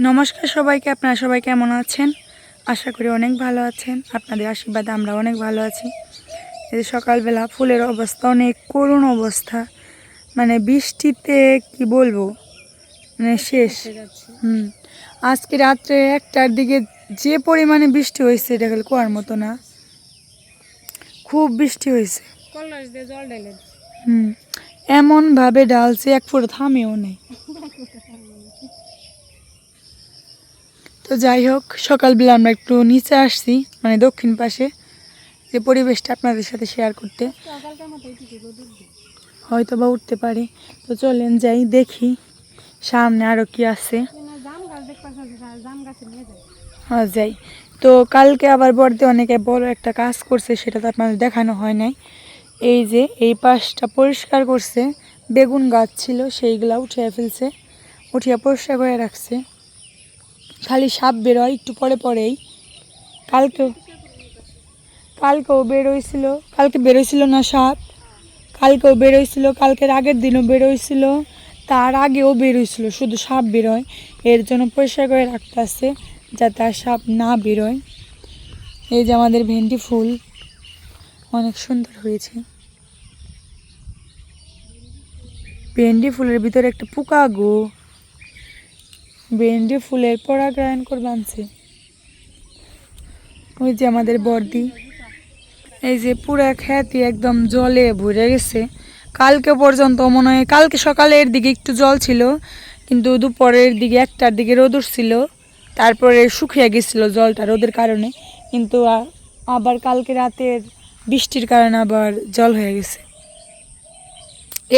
নমস্কার সবাইকে আপনারা সবাই কেমন আছেন? আশা করি অনেক ভালো আছেন। আপনাদের আশীর্বাদে আমরা অনেক ভালো আছি। এই সকালবেলা ফুলের অবস্থা অনেক করুণ অবস্থা। মানে বৃষ্টিতে কি বলব? মানে শেষ। হুম। আজকে রাত্রে একটার দিকে যে পরিমাণে বৃষ্টি হয়েছে এটা গেলে কুয়ার মতো না। খুব বৃষ্টি হয়েছে। হুম। এমনভাবে ডালছে এক ফুট থামেও নেই। তো যাই হোক, সকালবেলা আমরা একটু নিচে আসছি মানে দক্ষিণ পাশে, যে পরিবেশটা আপনাদের সাথে শেয়ার করতে। হয়তো বা উঠতে পারে। তো চলেন যাই, দেখি সামনে আরও কি আছে। হ্যাঁ যাই। তো কালকে আবার বর্দে অনেকে বড় একটা কাজ করছে, সেটা তো আপনাদের দেখানো হয় নাই। এই যে, এই পাশটা পরিষ্কার করছে, বেগুন গাছ ছিল, সেইগুলা উঠিয়ে ফেলছে, উঠিয়ে পরিষ্কার করে রাখছে। খালি সাপ বেরোয়, একটু পরে পরেই। কালকেও কালকেও বেরোইছিল, কালকে বেরোইছিল না সাপ। কালকেও বেরোইছিল, কালকের আগের দিনও বেরোইছিল। তার আগেও বেরোইছিল, শুধু সাপ বেরোয়। এর জন্য পরিষ্কার করে রাখতে আসছে যাতে আর সাপ না বেরোয়। এই যে আমাদের ভেন্ডি ফুল, অনেক সুন্দর হয়েছে। ভেন্ডি ফুলের ভিতরে একটা পোকা গো। ভেন্ডি ফুলের পরাগায়ন করে বানছে ওই যে আমাদের বর্দি। এই যে পুরা খ্যাতি একদম জলে ভরে গেছে। কালকে পর্যন্ত মনে হয় কালকে সকালের দিকে একটু জল ছিল, কিন্তু দুপুরের দিকে একটার দিকে রোদ উঠছিল। তারপরে শুকিয়ে গেছিল জলটা রোদের কারণে, কিন্তু আবার কালকে রাতের বৃষ্টির কারণে আবার জল হয়ে গেছে।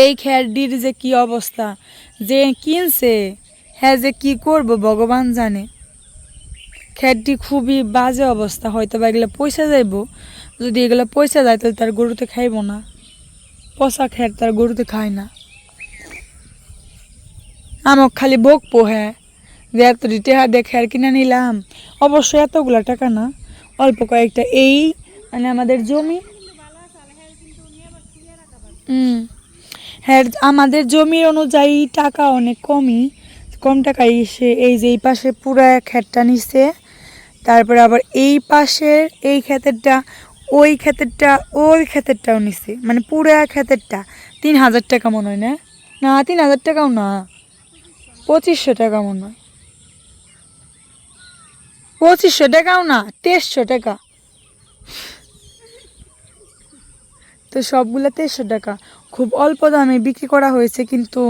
এই খেয়ারডির যে কি অবস্থা, যে কিনছে হ্যাঁ যে কি করব, ভগবান জানে। খেয়ারটি খুবই বাজে অবস্থা, হয়তো বা এগুলো পয়সা যাইব। যদি এগুলো পয়সা যায়, তাহলে তার গরুতে খাইব না। পচা খের তার গরুতে খায় না। আমাক খালি বকবো হ্যাঁ। যে এত টেহা দিয়ে খের কিনে নিলাম। অবশ্যই এতগুলা টাকা না, অল্প কয়েকটা এই মানে আমাদের জমি। হুম হ্যাঁ আমাদের জমির অনুযায়ী টাকা অনেক কমই। কম টাকায় এসে এই যে এই পাশে পুরো ক্ষেতটা নিচ্ছে তারপরে আবার এই পাশের এই ক্ষেতেরটা, ওই ক্ষেতেরটা, ওই ক্ষেতেরটাও নিচ্ছে মানে পুরো ক্ষেতেরটা। তিন হাজার টাকা মনে হয় না? না, তিন হাজার টাকাও না। পঁচিশশো টাকা মনে হয়। পঁচিশশো টাকাও না, তেইশশো টাকা। তো সবগুলো তেইশশো টাকা। খুব অল্প দামে বিক্রি করা হয়েছে কিন্তু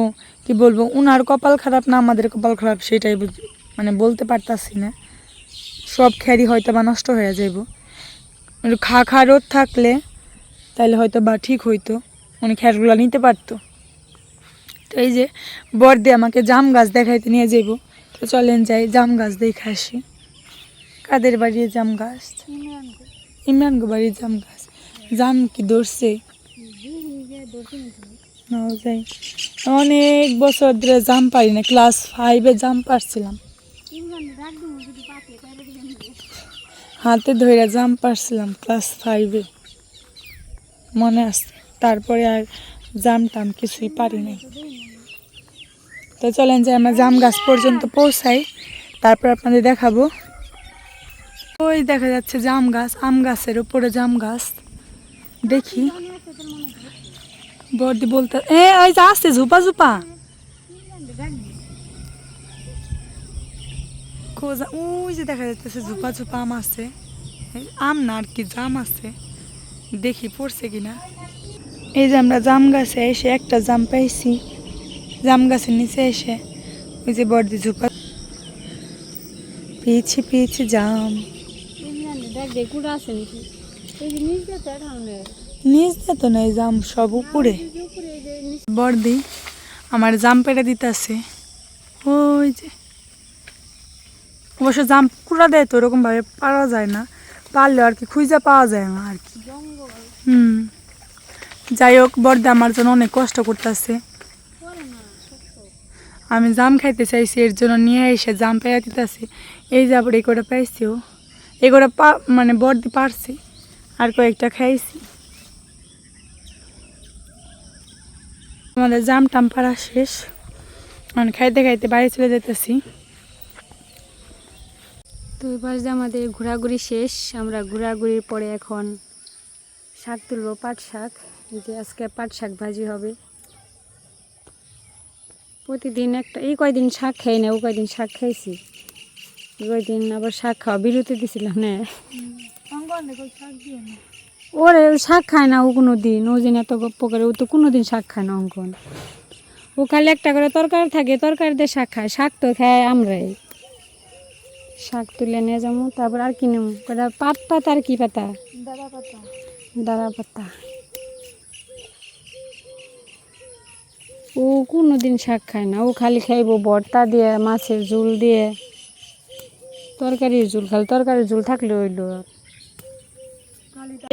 কি বলব উনার কপাল খারাপ না আমাদের কপাল খারাপ সেটাই মানে বলতে পারতাছি না। সব খ্যারি হয়তো বা নষ্ট হয়ে যাইব। খা খা রোদ থাকলে তাহলে হয়তো বা ঠিক হইতো উনি খ্যারগুলো নিতে পারতো। তো এই যে বর্দে আমাকে জাম গাছ দেখাইতে নিয়ে যাইব। তো চলেন যাই জাম গাছ দেখে আসি। কাদের বাড়ির জাম গাছ? ইমরান গো বাড়ির জাম গাছ। জাম কি ধরছে? অনেক বছর ধরে জাম পারি না ক্লাস ফাইভে জাম পারছিলাম। হাতে ধরে জাম পারছিলাম ক্লাস ফাইভে মনে আছে, তারপরে আর জাম টাম কিছুই পারি নাই। তো চলেন যে আমরা জাম গাছ পর্যন্ত পৌঁছাই, তারপর আপনাদের দেখাবো। ওই দেখা যাচ্ছে জাম গাছ, আম গাছের উপরে জাম গাছ। দেখি। বর্দি বলতে, এ ওই যে আসছে ঝুপা ঝুপা। কোজা ওই যে দেখা যাচ্ছে ঝুপা ঝুপা আম আছে। আম না আর কি, জাম আছে। দেখি পড়ছে কিনা এই যে আমরা জাম গাছে এসে একটা জাম পাইছি। জাম গাছের নিচে এসে ওই যে বর্দি ঝুপা। পেয়েছি পেয়েছি জাম। দেখ দেখ, কুড়া আছে নাকি? এই যে নিচ দিয়ে তো নাই জাম সব উপরে। বর্দি আমার জাম পেড়ে দিতেছে। ওই যে। অবশ্য জাম কুড়া দেয় তো, ওরকমভাবে পাওয়া যায় না। পারলে আর কি খুঁজে পাওয়া যায় না আর কি। হুম। যাই হোক বর্দা আমার জন্য অনেক কষ্ট করতেছে। করে আমি জাম খাইতে চাইছি, এর জন্য নিয়ে এসে জাম পেয়ে দিতেছি। এই যে আবার এই কটা পাইছিও এই কটা পা মানে বর্দি পারছি। আর কয়েকটা খাইছি। আমাদের জাম টাম পাড়া শেষ। মানে খাইতে খাইতে বাড়ি চলে যেতেছি। তো এবার যে আমাদের ঘোরাঘুরি শেষ, আমরা ঘোরাঘুরির পরে এখন শাক তুলবো, পাট শাক। যে আজকে পাট শাক ভাজি হবে। প্রতিদিন একটা, এই কয়দিন শাক খাই না, ও কয়দিন শাক খাইছি। কয়দিন আবার শাক খাওয়া, বিরতি দিছিলাম না। ওরে শাক খায় না ও কোনো দিন ও যেন এত গপ্প করে, ও তো কোনো দিন শাক খায় না অঙ্কন। ও খালি একটা করে তরকারি থাকে, তরকারি দিয়ে শাক খায়, শাক তো খায় আমরাই। শাক তুলে নিয়ে যাব, তারপর আর কি নেব? কটা পাত পাতা আর কি পাতা? দাদা পাতা। দাঁড়া পাতা ও কোনো দিন শাক খায় না, ও খালি খাইবো ভর্তা দিয়ে, মাছের ঝোল দিয়ে। তরকারির ঝোল, খালি তরকারির ঝোল থাকলে হইল।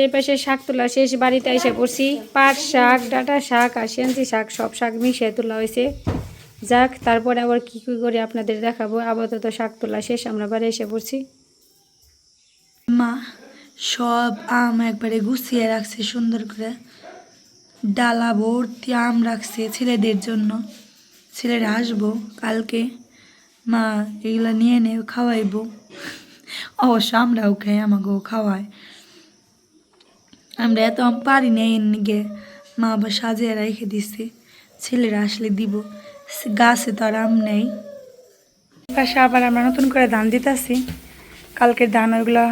এই পাশে শাক তোলা শেষ বাড়িতে এসে পড়ছি। পাট শাক, ডাটা শাক সেন্সি শাক, সব শাক মিশিয়ে তোলা হয়েছে। যাক, তারপরে আবার কী কী করে আপনাদের দেখাবো? আপাতত শাক তোলা শেষ, আমরা বাড়ি এসে পড়ছি। মা, সব আম একবারে গুছিয়ে রাখছে সুন্দর করে। ডালা ভর্তি আম রাখছে ছেলেদের জন্য। ছেলেরা আসব কালকে। মা, এগুলো নিয়ে নে খাওয়াইবো। অবশ্য আমরাও খাই, আমাকেও খাওয়ায়। আমরা এত পারি না এর নিগে। মা আবার সাজিয়ে রেখে দিছে। ছেলেরা আসলে দিব। গাছে তো আর আম নেই। পাশে আবার আমরা নতুন করে ধান দিতেছি। কালকের ধান ওইগুলো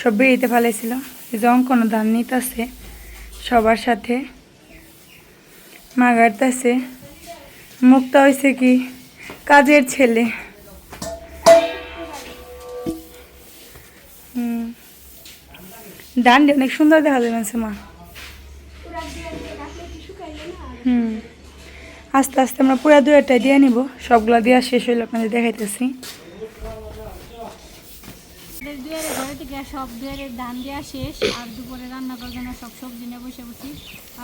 সব বেরিতে ফেলেছিল এই যে অঙ্কন ধান নিতেছে সবার সাথে। মা গাড়তেছে মুক্তা হয়েছে কি? কাজের ছেলে। ডান্ডি অনেক সুন্দর দেখা যাবে মা। হুম। আস্তে আস্তে আমরা পুরা দুয়েরটা দিয়ে নিব। সবগুলো দেওয়া শেষ হইলে, আপনাদের দেখাইতেছি। দুয়ারে সব দুয়ারে ধান দেওয়া শেষ, আর দুপুরে রান্না করার জন্য সব সবজি নিয়ে বসে বসি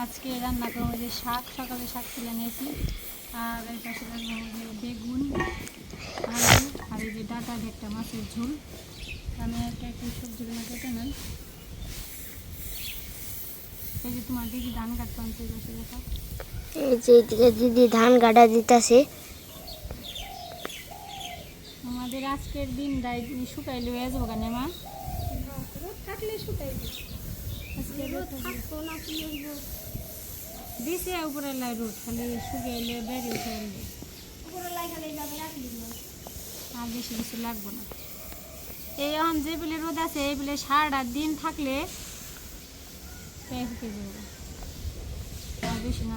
আজকে রান্না শাক, সকালে শাক নিয়েছি। আর বেগুন, আলু, আর ডাটা একটা মাছের ঝোল। আমি একটা একটু সবজিগুলো কেটে নেই। এই যে তোমার দিদি ধান কাটতে আনতে বসে দেখা। এই যে এদিকে দিদি ধান গাড়া দিতেছে। আমাদের আজকের দিনটাই শুকাইলে হয়ে যাব কেন মা? আজকে রোদ থাকতো না কি হইব দিছে উপরে লাই রোদ খালি শুকাইলে বেড়ে উঠে আনবে আর বেশি কিছু লাগবে না। এই এখন যে বেলে রোদ আছে এই বেলে সারাটা দিন থাকলে যাবে আর বেশি না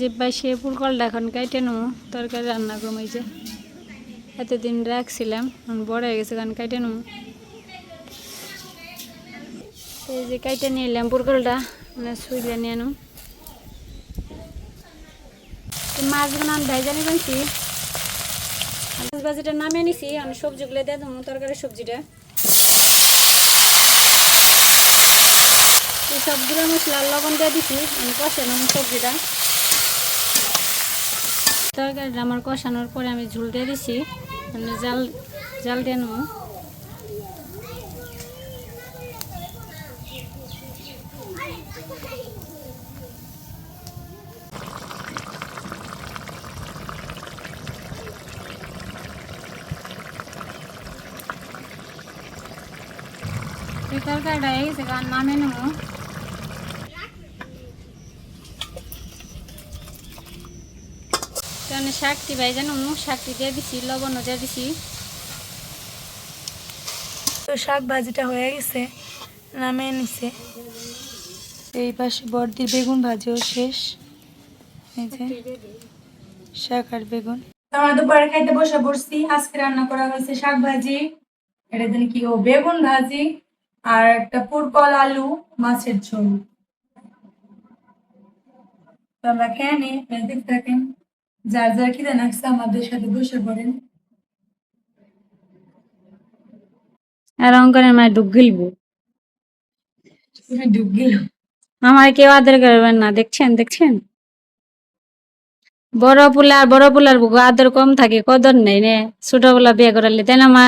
যে পাশে ফুলকলটা এখন কাইটে নেব। তরকারি রান্না করব এতদিন রাখছিলাম, এখন বড় হয়ে গেছে কারণ কাইটে নেব। এই যে কাইটে নিয়ে এলাম পুরকলটা মানে সুইলে নিয়ে নেব। মাছগুলো আমি ভেজানি বানছি মাছ বাজিটা নামিয়ে নিছি আমি সবজিগুলো দিয়ে দেবো তরকারি সবজিটা। সবগুলো মশলা লবণ দিয়ে দিছি আমি কষে নেব সবজিটা। তরকারিটা আমার কষানোর পরে আমি ঝুল দিয়ে দিছি মানে জাল জাল দিয়ে নেব। এই তরকারিটা গেছে কারণ নামে নেব। তাহলে শাকটি ভাই জানো শাকটি দিয়ে দিছি, লবণও দিয়ে দিছি। তো শাক ভাজিটা হয়ে গেছে নামে নিছে। এই পাশে বর্দির বেগুন ভাজিও শেষ। এই যে শাক আর বেগুন। আমরা দুপুরে খাইতে বসে পড়ছি, আজকে রান্না করা হয়েছে শাক ভাজি। এটা দিন কি ও বেগুন ভাজি আর একটা পুরকল আলু, মাছের ঝোল। তো আমরা খেয়ে নিই দেখতে থাকেন যার যার খিদে লাগছে আমাদের সাথে বসে পড়েন। আর অঙ্কনের মায়ের ডুব গিলবো। তুমি ডুব গেল আমার কেউ আদর করবেন না দেখছেন দেখছেন? বড় পুলার বড় পুলার বুকু আদর কম থাকে কদর নেই নে। ছোট পোলা বিয়ে করালে তাই না মা?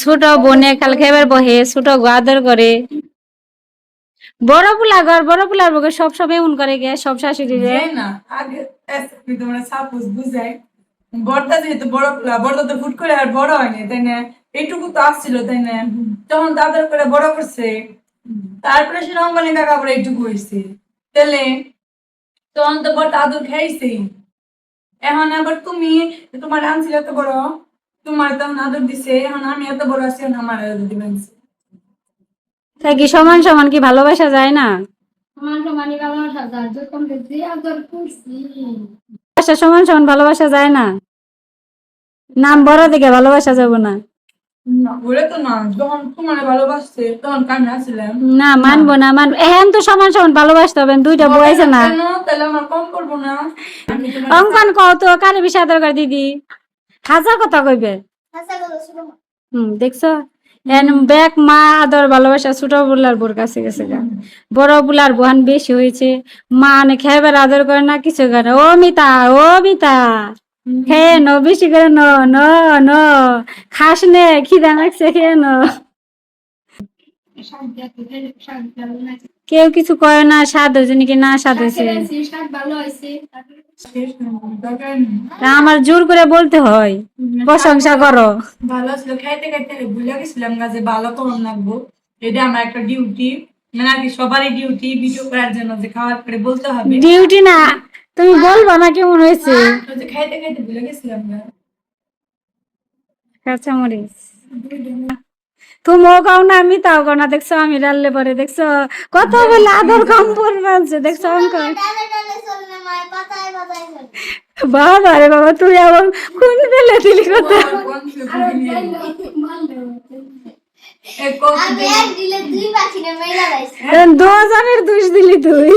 ছোট বোনে কাল খেবার বহে ছোট গো আদর করে। বড় পোলা ঘর বড় পোলার সব সব করে গে, সব শাশুড়ি রে। না, আগে তোমরা সাপোজ বুঝাই। বড়টা যেহেতু বড় পোলা বড়টা তো ফুট করে আর বড় তাই না? এইটুকু তো আসছিল, তাই না? তখন তাদের করে বড় করছে। তারপরে সে কাকা পরে এইটুকু হয়েছে তাহলে তখন তো বড় আদর খাইছে। এখন আবার তুমি, তোমার আনছিল এত বড়, তোমার তখন আদর দিছে। এখন আমি এত বড় আছি, এখন আমার আদর দিবেন। তাই কি সমান সমান কি ভালোবাসা যায় না? সমান ভালোবাসা সমান সমান ভালোবাসা যায় না? নাম বড় দিকে ভালোবাসা যাব না। না বলে না যখন তোমার ভালোবাসছে তখন কানে আসছিলাম না মানবো না মানবো। এখন তো সমান সমান ভালোবাসতে হবে দুইটা বয়সে না। কেন? তাহলে আমার কম করব না। আমি তোমার অঙ্কন কও তো কারে বেশি আদর করে দিদি? হাজার কথা কইবে। হুম দেখছ? এন ব্যাক মা আদর ভালোবাসা, ছোট বুলার বোর কাছে গেছে গা। বড় বুলার বহান বেশি হয়েছে। মা নে খেবার আদর করে না, কিছু করে। ও মিতা ও মিতা। খেয়ে ন, বেশি করে ন ন ন। খাস নে, খিদা লাগছে খেয়ে ন। কেউ কিছু করে না স্বাদ হয়েছে নাকি না স্বাদ হয়েছে। আমার জোর করে বলতে হয় প্রশংসা করো। ভালো ছিল খাইতে খাইতে ভুলে গেছিলাম না যে ভালো লাগবো এটা আমার একটা ডিউটি মানে আর কি সবারই ডিউটি ভিডিও করার জন্য যে খাওয়ার পরে বলতে হবে। ডিউটি না তুমি বলবা না কেমন হয়েছে? খাইতে খাইতে ভুলে গেছিলাম না কাঁচা মরিচ তুমিও কাও না আমি তাও কাও না দেখছ আমি রাল্লে পরে দেখছ কত বলে আদর কম পড়বে দেখছ অঙ্ক বাবা রে বাবা তুই আবার কোন বেলে দিলি কথা। দুজনের দোষ দিলি তুই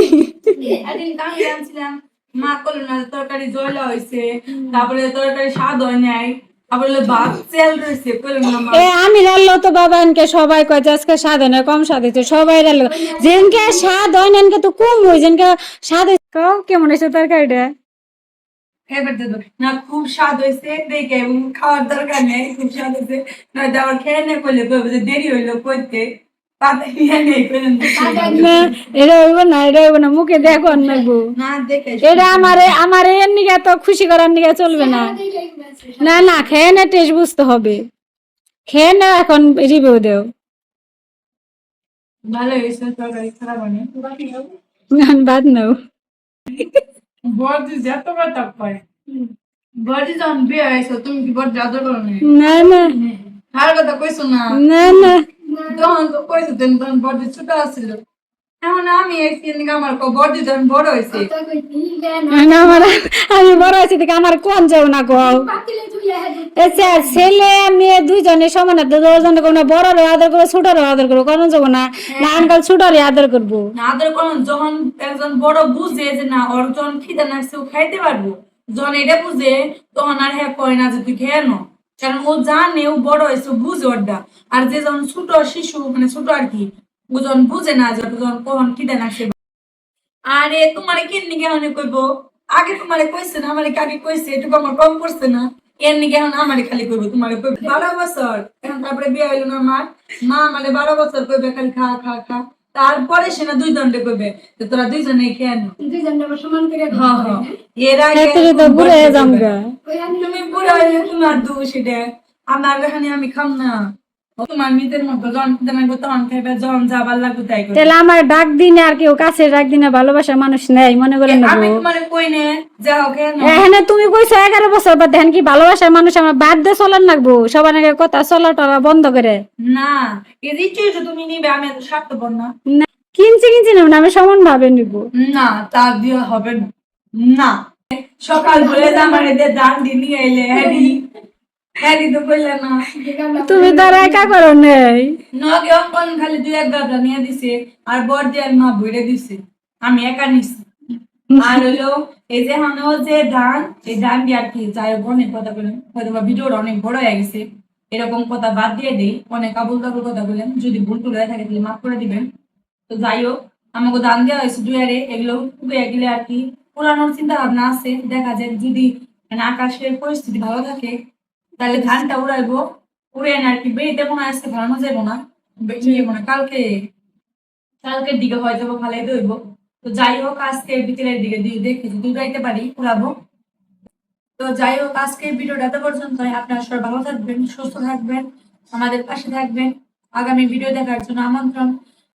মা করল না তরকারি জয়লা হয়েছে তারপরে তরকারি স্বাদ হয় নাই আমি রাখল তো বাবা এনকে সবাই কয় আজকে স্বাদ হয় না কম স্বাদ হয়েছে সবাই রাল্লো। যেনকে স্বাদ হয় না এনকে তো কম হয় যেনকে স্বাদ হয়েছে কেমন হয়েছে তরকারিটা খাইবার দিত না খুব স্বাদ হয়েছে দেখে খাওয়ার দরকার নেই খুব স্বাদ হয়েছে নয়তো আবার খেয়ে নেই করলে দেরি হইল করতে। না এটা হইব না এটা হইব না মুখে দেখো লাগবো এটা আমারে আমারে এর নিগে তো খুশি করার নিগে চলবে না। না না খেয়ে না টেস্ট বুঝতে হবে। খেয়ে না এখন রিভিউ দেও। ভালো হয়েছে তরকারি খারাপ হয়নি। বাদ নাও। বড়দি যত কথা পায় বড়দি যখন বিয়ে হয়েছে তুমি কি বড় আদর করো না? না না। কথা কইছো না। না না। তখন তো কইছো তুমি তখন বড়দি ছোট আছিল এখন আমি একদিন আমার বড়দি যখন বড় হয়েছে আমার আমি বড় আছি দেখে আমার কোন যাও না কও আচ্ছা ছেলে মেয়ে দুইজনে সমান আছে দুজনে কোনো বড় রে আদর করব ছোট রে আদর করব কোন যাব না। না আনকাল ছোট রে আদর করব। আদর করুন যখন একজন বড় বুঝে যে না যখন খিদে লাগছে ও খাইতে পারব। যখন এটা বুঝে তখন আর হ্যাঁ কয় না যে তুই খেয়ে নো। কারণ ও জানে ও বড় হয়েছে বুঝে ওরটা। আর যে যখন ছোট শিশু মানে ছোট আর কি ও যখন বুঝে না যে যখন কখন খিদে লাগছে আরে তোমারে কেন নিকে এখন কইবো? আগে তোমারে কইছে না আমারে কি আগে কইছে? এটুকু আমার কম করছে না। এর নিকে এখন আমারে খালি কইবো? তোমারে কইবো বারো বছর। এখন তারপরে বিয়ে হইল না আমার। মা মানে বারো বছর কইবে খালি খা খা খা। তারপরে সে না দুই দণ্ডে কইবে যে তোরা দুইজনে খেয়ে নো হ্যাঁ হ্যাঁ। এর আগে এত তো বুড়ে তুমি হইলে তোমার দোষ এটা। আমার এখানে আমি খাম না। তোমার মিতের মতো যখন খিদে তখন খাইবে যখন যাবার লাগবে তাই তাহলে আমার ডাক দিনে আর কেউ কাছে ডাক দিনে ভালোবাসার মানুষ নেই মনে করে আমি নেব কই নে? যাও কেন এখানে তুমি কইছো এগারো বছর বাদ দেখেন কি ভালোবাসার মানুষ আমার বাদ দিয়ে চলার লাগবো? সবার আগে কথা চলা টলা বন্ধ করে। না এই যে চুইটা তুমি নিবে আমি এত স্বার্থপর না। না, কিনছি কিনছি না আমি সমান ভাবে নিবো। না তা দিয়ে হবে না। না। সকাল বলে আমার এদের দান হ্যারি। হ্যারি তো কইলে না। তুমি একা করো নেই। নগে অঙ্কন খালি দুই এক গাবলা নিয়ে দিছে আর বর দিয়ে মা ভরে দিছে আমি একা নিছি। আর হলো এই যে হানো যে ধান এই ধান দিয়ে আর কি যাই অনেক কথা বলেন। হয়তো ভিডিওটা অনেক বড় হয়ে গেছে। এরকম কথা বাদ দিয়ে দিই অনেক আবুল তাবুল কথা বলেন। যদি ভুল টুল হয়ে থাকে তাহলে মাফ করে দিবেন। তো যাই হোক আমাকে দান দেওয়া হয়েছে দুয়ারে এগুলো খুবই গেলে আর কি পুরানোর চিন্তা ভাবনা আছে। দেখা যায় যদি মানে আকাশের পরিস্থিতি ভালো থাকে, তাহলে ধানটা উড়াইবো। উড়ে না আর কি বেরিতে মনে আজকে ভাড়ানো যাব না। মনে কালকে, কালকের দিকে যাব, ভালোই দইব তো যাই হোক আজকে বিকেলের দিকে দেখে যদি উড়াইতে পারি, উড়াবো। তো যাই হোক আজকে ভিডিওটা এত পর্যন্ত আপনারা সবাই ভালো থাকবেন, সুস্থ থাকবেন, আমাদের পাশে থাকবেন। আগামী ভিডিও দেখার জন্য আমন্ত্রণ।